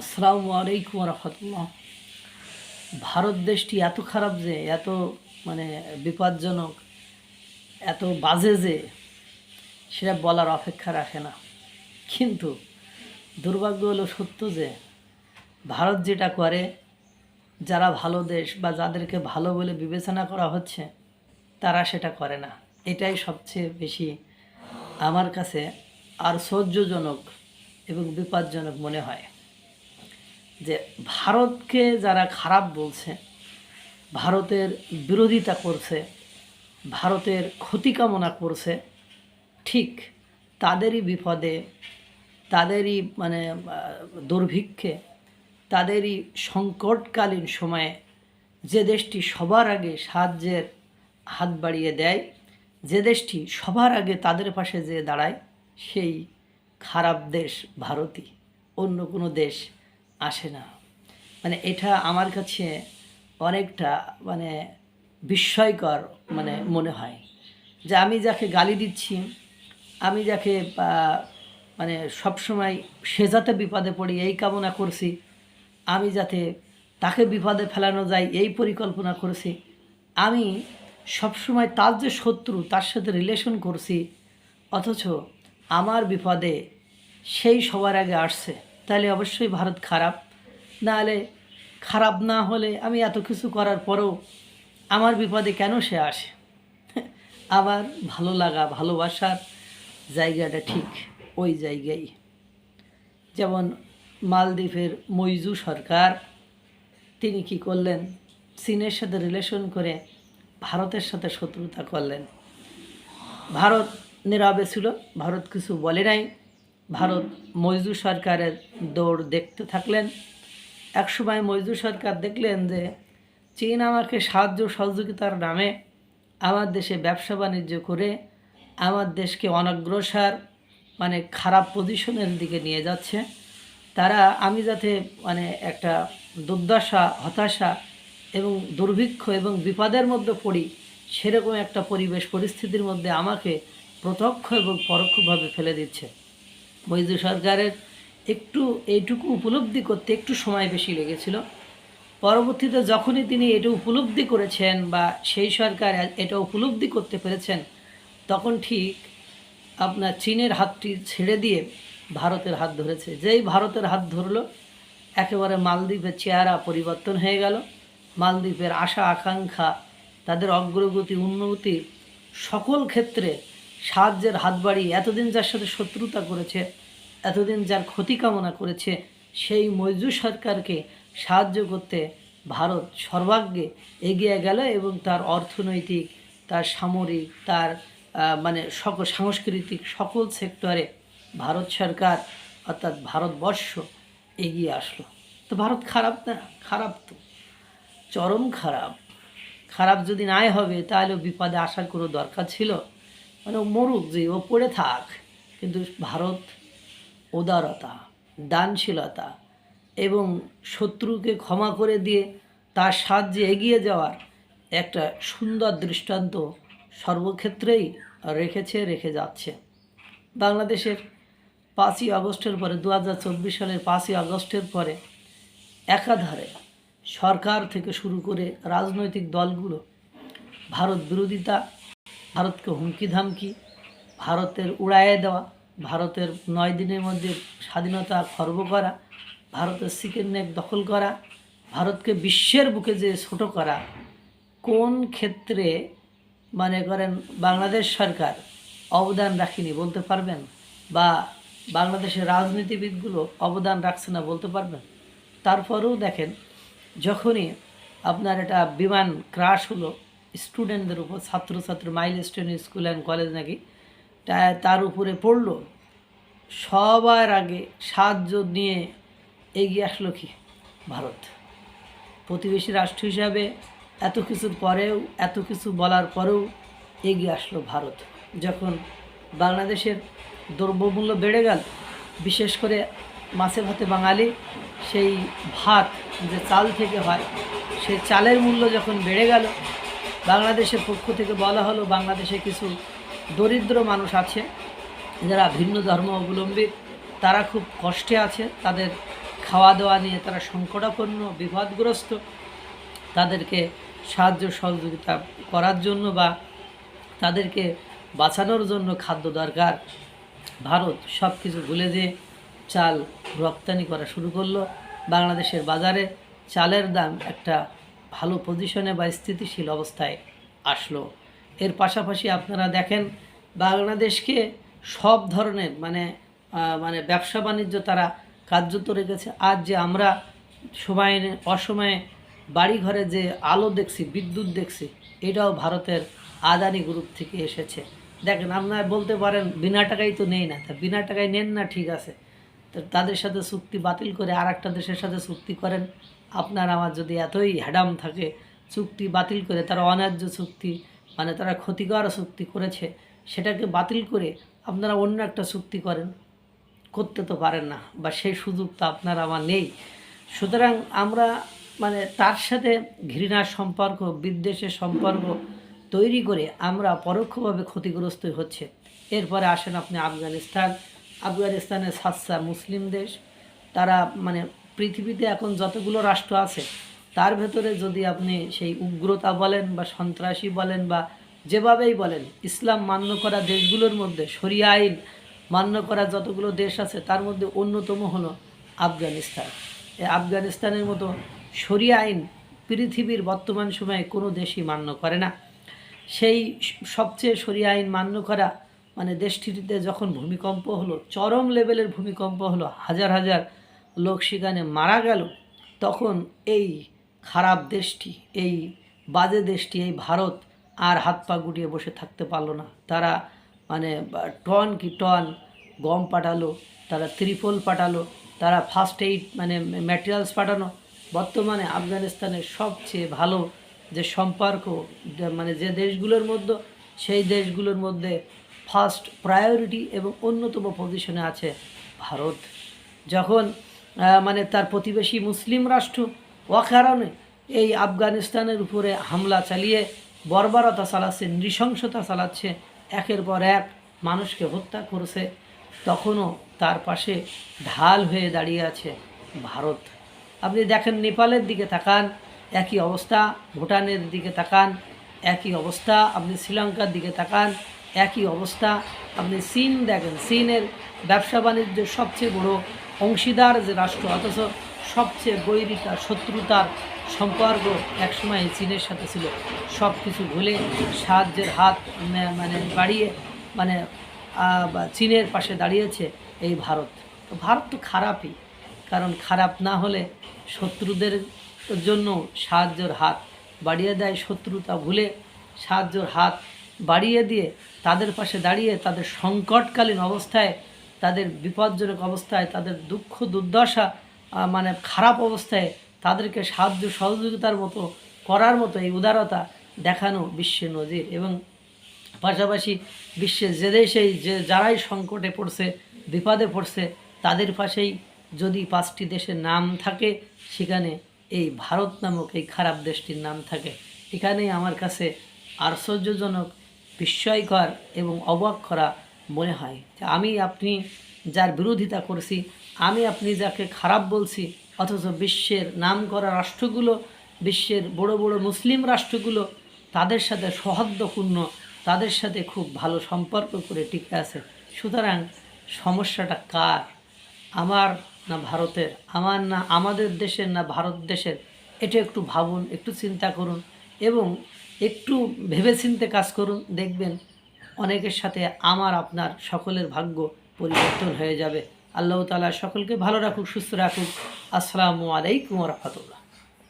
আসসালামু আলাইকুম রহমতুল্লাহ ভারত দেশটি এত খারাপ যে, এত মানে বিপজ্জনক, এত বাজে যে, সেটা বলার অপেক্ষা রাখে না। কিন্তু দুর্ভাগ্য হলো সত্য যে, ভারত যেটা করে, যারা ভালো দেশ বা যাদেরকে ভালো বলে বিবেচনা করা হচ্ছে, তারা সেটা করে না। এটাই সবচেয়ে বেশি আমার কাছে আর সহ্যজনক এবং বিপজ্জনক মনে হয়। যে ভারতকে যারা খারাপ বলছে, ভারতের বিরোধিতা করছে, ভারতের ক্ষতি কামনা করছে, ঠিক তাদেরই বিপদে, তাদেরই মানে দুর্ভিক্ষে, তাদেরই সংকটকালীন সময়ে যে দেশটি সবার আগে সাহায্যের হাত বাড়িয়ে দেয়, যে দেশটি সবার আগে তাদের পাশে যে দাঁড়ায়, সেই খারাপ দেশ ভারতই। অন্য কোনো দেশ আসে না। মানে এটা আমার কাছে অনেকটা মানে বিস্ময়কর মানে মনে হয় যে আমি যাকে গালি দিচ্ছি, আমি যাকে মানে সবসময় সে যাতে বিপদে পড়ি এই কামনা করছি, আমি যাতে তাকে বিপদে ফেলানো যায় এই পরিকল্পনা করছি, আমি সবসময় তার যে শত্রু তার সাথে রিলেশন করছি, অথচ আমার বিপদে সেই সবার আগে আসছে। তাহলে অবশ্যই ভারত খারাপ। নাহলে খারাপ না হলে আমি এত কিছু করার পরেও আমার বিপদে কেন সে আসে? আবার ভালো লাগা, ভালোবাসার জায়গাটা ঠিক ওই জায়গায়। যেমন মালদ্বীপের মইজু সরকার, তিনি কি করলেন? চীনের সাথে রিলেশন করে ভারতের সাথে শত্রুতা করলেন। ভারত নীরবে ছিল, ভারত কিছু বলে নাই। ভারত মইজু সরকারের দৌড় দেখতে থাকলেন। একসময় মইজু সরকার দেখলেন যে চীন আমাকে সাহায্য সহযোগিতার নামে আমার দেশে ব্যবসা বাণিজ্য করে আমার দেশকে অনগ্রসর মানে খারাপ পজিশনের দিকে নিয়ে যাচ্ছে। তারা আমি যাতে মানে একটা দুর্দশা, হতাশা এবং দুর্ভিক্ষ এবং বিপদের মধ্যে পড়ি, সেরকম একটা পরিবেশ, পরিস্থিতির মধ্যে আমাকে প্রত্যক্ষ এবং পরোক্ষভাবে ফেলে দিচ্ছে। বৈদ্য সরকারের একটু এইটুকু উপলব্ধি করতে একটু সময় বেশি লেগেছিল। পরবর্তীতে যখনই তিনি এটা উপলব্ধি করেছেন বা সেই সরকার এটা উপলব্ধি করতে পেরেছেন, তখন ঠিক আপনার চীনের হাতটি ছেড়ে দিয়ে ভারতের হাত ধরেছে। যেই ভারতের হাত ধরলো, একেবারে মালদ্বীপের চেহারা পরিবর্তন হয়ে গেল। মালদ্বীপের আশা, আকাঙ্ক্ষা, তাদের অগ্রগতি, উন্নতি সকল ক্ষেত্রে সাহায্যের হাত বাড়িয়ে এতদিন যার সাথে শত্রুতা করেছে, এতদিন যার ক্ষতি কামনা করেছে, সেই মৈজু সরকারকে সাহায্য করতে ভারত সর্বাগ্যে এগিয়ে গেল এবং তার অর্থনৈতিক, তার সামরিক, তার মানে সকল সাংস্কৃতিক সকল সেক্টরে ভারত সরকার অর্থাৎ ভারতবর্ষ এগিয়ে আসলো। তো ভারত খারাপ না? খারাপ তো। চরম খারাপ। খারাপ যদি নাই হবে, তাহলে বিপদে আসার কোনো দরকার ছিল? মানে মরুক যে, ও পড়ে থাক। কিন্তু ভারত উদারতা, দানশীলতা এবং শত্রুকে ক্ষমা করে দিয়ে তার সাহায্যে এগিয়ে যাওয়ার একটা সুন্দর দৃষ্টান্ত সর্বক্ষেত্রেই রেখেছে, রেখে যাচ্ছে। বাংলাদেশের পাঁচই আগস্টের পরে দু হাজার চব্বিশ সালের পাঁচই আগস্টের পরে একাধারে সরকার থেকে শুরু করে রাজনৈতিক দলগুলো ভারত বিরোধিতা ভারতকে হুমকি ধামকি ভারতের উড়াইয়ে দেওয়া, ভারতের নয় দিনের মধ্যে স্বাধীনতা খর্ব করা, ভারতের সিকের নেক দখল করা, ভারতকে বিশ্বের বুকে যে ছোট করা, কোন ক্ষেত্রে মানে করেন বাংলাদেশ সরকার অবদান রাখেনি বলতে পারবেন? বা বাংলাদেশের রাজনীতিবিদগুলো অবদান রাখছে না বলতে পারবেন? তারপরেও দেখেন, যখনই আপনার এটা বিমান ক্রাশ হলো স্টুডেন্টদের উপর, ছাত্রছাত্রী milestone school and college নাকি তার উপরে পড়ল। সবার আগে সাহায্য নিয়ে এগিয়ে আসলো কি? ভারত। প্রতিবেশী রাষ্ট্র হিসাবে এত কিছুর পরেও এত কিছু বলার পরেও এগিয়ে আসলো ভারত। যখন বাংলাদেশের দ্রব্যমূল্য বেড়ে গেল, বিশেষ করে মাছে ভাতে বাঙালি, সেই ভাত যে চাল থেকে হয়, সেই চালের মূল্য যখন বেড়ে গেল বাংলাদেশের পক্ষ থেকে বলা হলো, বাংলাদেশে কিছু দরিদ্র মানুষ আছে, যারা ভিন্ন ধর্ম অবলম্বী তারা খুব কষ্টে আছে, তাদের খাওয়া দাওয়া নিয়ে তারা সংকটাপন্ন, বিপদগ্রস্ত, তাদেরকে সাহায্য সহযোগিতা করার জন্য বা তাদেরকে বাঁচানোর জন্য খাদ্য দরকার। ভারত সব কিছু ভুলে দিয়ে চাল রপ্তানি করা শুরু করল। বাংলাদেশের বাজারে চালের দাম একটা ভালো পজিশনে বা স্থিতিশীল অবস্থায় আসলো। এর পাশাপাশি আপনারা দেখেন, বাংলাদেশকে সব ধরনের মানে মানে ব্যবসা বাণিজ্য তারা কার্যত রেখেছে। আজ যে আমরা সময়ে, অসময়ে বাড়ি ঘরে যে আলো দেখছি, বিদ্যুৎ দেখছি, এটাও ভারতের আদানি গ্রুপ থেকে এসেছে। দেখেন, আপনারা বলতে পারেন, বিনা টাকাই তো নেই না। তা বিনা টাকায় নেন না, ঠিক আছে। তাদের সাথে চুক্তি বাতিল করে আর একটা দেশের সাথে চুক্তি করেন। আপনার আমার যদি এতই হ্যাডাম থাকে, চুক্তি বাতিল করে তারা অন্যায্য চুক্তি মানে তারা ক্ষতিকর চুক্তি করেছে, সেটাকে বাতিল করে আপনারা অন্য একটা চুক্তি করেন, করতে তো পারেন না, বা সেই সুযোগ তো আপনার আমার নেই। সুতরাং আমরা মানে তার সাথে ঘৃণার সম্পর্ক, বিদ্বেষের সম্পর্ক তৈরি করে আমরা পরোক্ষভাবে ক্ষতিগ্রস্ত হচ্ছে। এরপরে আসেন আপনি আফগানিস্তান। আফগানিস্তানের সাতসা মুসলিম দেশ, তারা মানে পৃথিবীতে এখন যতগুলো রাষ্ট্র আছে, তার ভেতরে যদি আপনি সেই উগ্রতা বলেন বা সন্ত্রাসী বলেন বা যেভাবেই বলেন, ইসলাম মান্য করা দেশগুলোর মধ্যে, শরিয়া আইন মান্য করা যতগুলো দেশ আছে, তার মধ্যে অন্যতম হলো আফগানিস্তান। এই আফগানিস্তানের মতো শরিয়া আইন পৃথিবীর বর্তমান সময়ে কোনো দেশই মান্য করে না। সেই সবচেয়ে শরিয়া আইন মান্য করা মানে দেশটিতে যখন ভূমিকম্প হলো, চরম লেভেলের ভূমিকম্প হলো হাজার হাজার লোক সেখানে মারা গেল, তখন এই খারাপ দেশটি, এই বাজে দেশটি, এই ভারত আর হাত পা গুটিয়ে বসে থাকতে পারল না। তারা মানে টন কি টন গম পাঠালো, তারা ত্রিপল পাঠালো, তারা ফার্স্ট এইড মানে ম্যাটেরিয়ালস পাঠানো। বর্তমানে আফগানিস্তানের সবচেয়ে ভালো যে সম্পর্ক মানে যে দেশগুলোর মধ্যে, সেই দেশগুলোর মধ্যে ফার্স্ট প্রায়োরিটি এবং অন্যতম পজিশনে আছে ভারত। যখন মানে তার প্রতিবেশী মুসলিম রাষ্ট্র। অকারণে এই আফগানিস্তানের উপরে হামলা চালিয়ে বর্বরতা চালাচ্ছে, নৃশংসতা চালাচ্ছে, একের পর এক মানুষকে হত্যা করছে। তখনও তার পাশে ঢাল হয়ে দাঁড়িয়ে আছে ভারত। আপনি দেখেন নেপালের দিকে তাকান, একই অবস্থা, ভুটানের দিকে তাকান, একই অবস্থা, আপনি শ্রীলঙ্কার দিকে তাকান, একই অবস্থা। আপনি চীন দেখেন, চীনের ব্যবসা বাণিজ্যের সবচেয়ে বড় অংশীদার যে রাষ্ট্র, অথচ সবচেয়ে বৈরিতা শত্রুতার সম্পর্ক একসময় চীনের সাথে ছিল। সব কিছু ভুলে সাহায্যের হাত মানে বাড়িয়ে মানে চীনের পাশে দাঁড়িয়েছে এই ভারত। তো ভারত তো খারাপই, কারণ খারাপ না হলে শত্রুদের জন্য সাহায্যের হাত বাড়িয়ে দেয়। শত্রুতা ভুলে সাহায্যর হাত বাড়িয়ে দিয়ে তাদের পাশে দাঁড়িয়ে তাদের সংকটকালীন অবস্থায় তাদের বিপজ্জনক অবস্থায়, তাদের দুঃখ, দুর্দশা মানে খারাপ অবস্থায় তাদেরকে সাহায্য সহযোগিতার মতো, করার মতো এই উদারতা দেখানো বিশ্বের নজির। এবং পাশাপাশি বিশ্বের যে দেশেই যে যারাই সংকটে পড়ছে, বিপদে পড়ছে, তাদের পাশেই যদি পাঁচটি দেশের নাম থাকে, সেখানে এই ভারত নামক এই খারাপ দেশটির নাম থাকে। এখানেই আমার কাছে আশ্চর্যজনক, বিস্ময়কর এবং অবাক করা মনে হয় আমি আপনি যার বিরোধিতা করছি, আমি আপনি যাকে খারাপ বলছি, অথচ বিশ্বের নাম করা রাষ্ট্রগুলো, বিশ্বের বড় বড় মুসলিম রাষ্ট্রগুলো তাদের সাথে সৌহার্দ্যপূর্ণ, তাদের সাথে খুব ভালো সম্পর্ক করে টিকে আছে। সুতরাং সমস্যাটা কার? আমার না ভারতের? আমার না আমাদের দেশের না ভারত দেশের? এটা একটু ভাবুন, একটু চিন্তা করুন এবং একটু ভেবেচিন্তে কাজ করুন। দেখবেন অনেকের সাথে আমার, আপনার, সকলের ভাগ্য পরিবর্তন হয়ে যাবে। আল্লাহ তালা সকলকে ভালো রাখুক, সুস্থ রাখুক। আসসালামু আলাইকুম রহমতুল্লাহ।